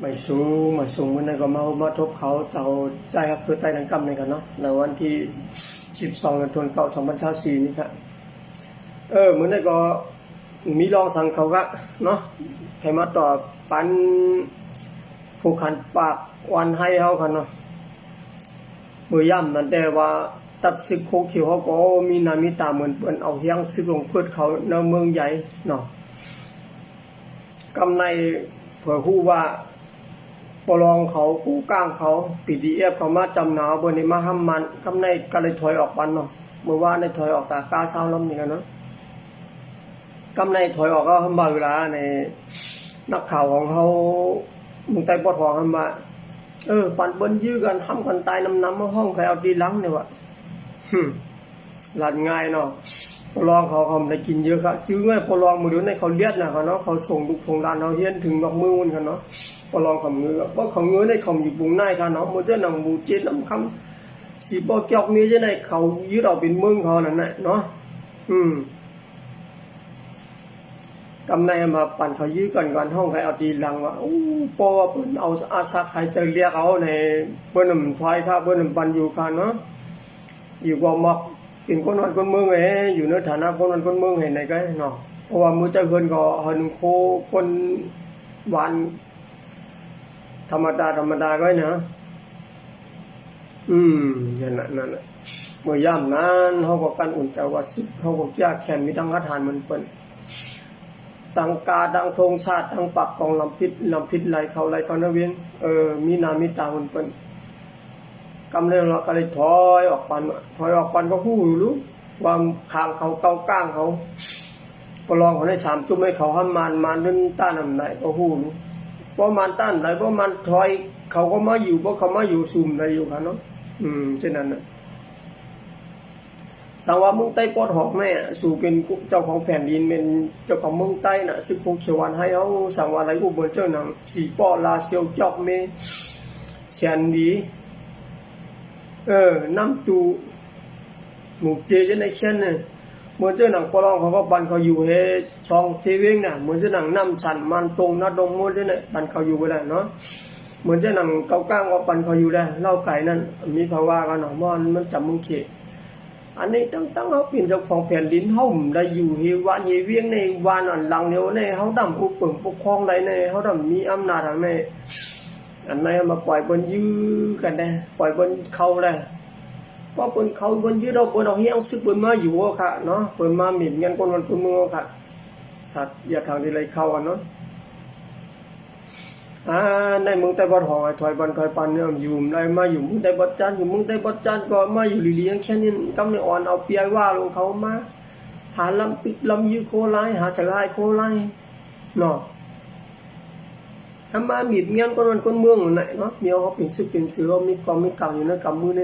ไม่สูงไม่สูงมันก็มามาทบเขาเจ้าใจครับคือใต้ทางกรรมนี่กันเนาะในวันที่12เดือนธันวาคม2024นี่ครับเออมือนี้ก็มีรองสั่งเขาก็เนาะใครมาต่อปันผู้ขันปากวันให้เฮากันเนาะมือย่ำนั่นแต่ว่าตัดศึกโคเขียวเขาก็มีนามีตาเหมือนเปิ้นเอาเฮียงศึกลงเพื่อเขาในเมืองใหญ่เนาะกำในเผื่อฮู้ว่า ปลองเขากู้ก้างเขาปีดีเอฟเขามาจำหนาวบนนี้มาห้ามมันกำในก็เลยถอยออกปันเนาะเมื่อวานในถอยออกตากาเช้าล้มนี่กันเนาะกำในถอยออกก็ห้ามบ่าเวลาในนักข่าวของเขามึงไต้ปอดหองห้ามว่าเออ ปันเบิ้นยื้อกันห้ามกันตายน้ำน้ำมาห้องใครเอาดีหลังเนี่ยวะหลัดง่ายเนาะ ปลองเขาเขาไม่ได้กินเยอะครับจื้อไงปลองมือเดียวในเขาเลียดนะเขาเนาะเขาส่งลูกส่งหลานเขาเฮียนถึงดอกมือมันกันเนาะปลองคำเงือเพราะคำเงือในคำอยู่บุงในค่ะเนาะมันจะหนังบูเจนน้ำคำสีปอเกียกมีจะในเขายึดเอาเป็นเมืองเขานั่นแหละเนาะอืมกำในมาปั่นเขายื้อกันก่อนห้องใครเอาตีลังว่าอู้ปอเปิ้นเอาอาซักใส่ใจอเรียกเอาในเปิ้นนำไฟค่ะเปิ้นนำปันอยู่ค่ะเนาะอยู่กว่ามัก เป็นคนวันคนเมืองเอ้อยู่ในฐานะคนวันคนเมืองเห็นไหนก็เนาะเพราะว่ามือเจ้าเฮือนก็เฮินโคคนหวานธรรมดาธรรมดาก็นะอืมนั่นนั่นน่ะเมื่อย่ำนั้นเขาก็กันอุ่นใจว่าซึกเขาก็ยากแค้นมีทั้งคาถานมันเปิ้นตังกาดังธงชาติทั้งปักกองลำพิษลำพิษไหลเขาไหลเขานะเวียนเออมีนามีตามันเปิ้น กำเรื่องเราก็เลยถอยออกปันถอยออกปันก็ฮู้อยู่รู้ว่าคางเขาเก้าก้างเขาก็ลองเขาได้สามจุ่มให้เขาห้ามมานมานด้วยต้านนำไหนก็ฮู้รู้เพราะมันต้านไหนเพราะมันถอยเขาก็มาอยู่เพราะเขามาอยู่ซุ่มอะไรอยู่กันเนาะอืมเช่นนั้นนะสังว่าเมืองใต้ปอดหอกแม่สู่เป็นเจ้าของแผ่นดินเป็นเจ้าของเมืองใต้น่ะซึ่งคงเขียววันให้เขาสั่งว่าอะไรอุบลเจ้าหนังสีปอลาเซียวจอกเมเสียนดี เออน้ำตูหมูเจจะในเขียนเนี่ยเหมือนเจ้าหนังปลองเขาก็บันเขาอยู่เฮช่องเทเวงน่ะเหมือนเจ้าหนังน้ำชันมันตรงนาดงมดเนี่ยน่ะบันเขาอยู่ไปได้เนาะเหมือนเจ้าหนังเกาก้างว่าปันเขาอยู่ได้เล่าไก่นั่นมีภาวะกันเนาะมันมันจำมึงเขอันนี้ตั้งตั้งเขาเป็นจ้าของแผ่นดินเฮาได้อยู่เฮวานเฮเวียงในวานอันหลังเดียวในเฮาดำผู้เปิ่งปกครองได้ในเฮาดำมีอำนาจทางใน อันไหนมาปล่อยบนยื้อกันได้ปล่อยบนเขาได้เพราะเปิ้นเขาเปิ้นยืดเอาเปิ้นเอาเฮี้ยงซึกเปิ้นมาอยู่อะค่ะเนาะเปิ้นมาหมิ่นกันคนวันคนเมืองค่ะครับอย่าทางที่ไรเขากันเนาะอ่าในเมืองใต้บ่อทอไอถอยบันถอยปันเนี่ยอยู่ได้มาอยู่เมืองใต้บ่อจันอยู่เมืองใต้บ่อจันก็มาอยู่ลีเลียงแค่นี้กำในอ่อนเอาเปียว่าลงเขามาหาลำปิกลำยือโคไลหาชะลายโคไลเนาะ ถ้ามาหมิ่นเงี้ยคนวันคนเมืองนั่นแหละเนาะมีเขาเป็นซึกเป็นเสือมีกองมีกลางอยู่ในกำมือใน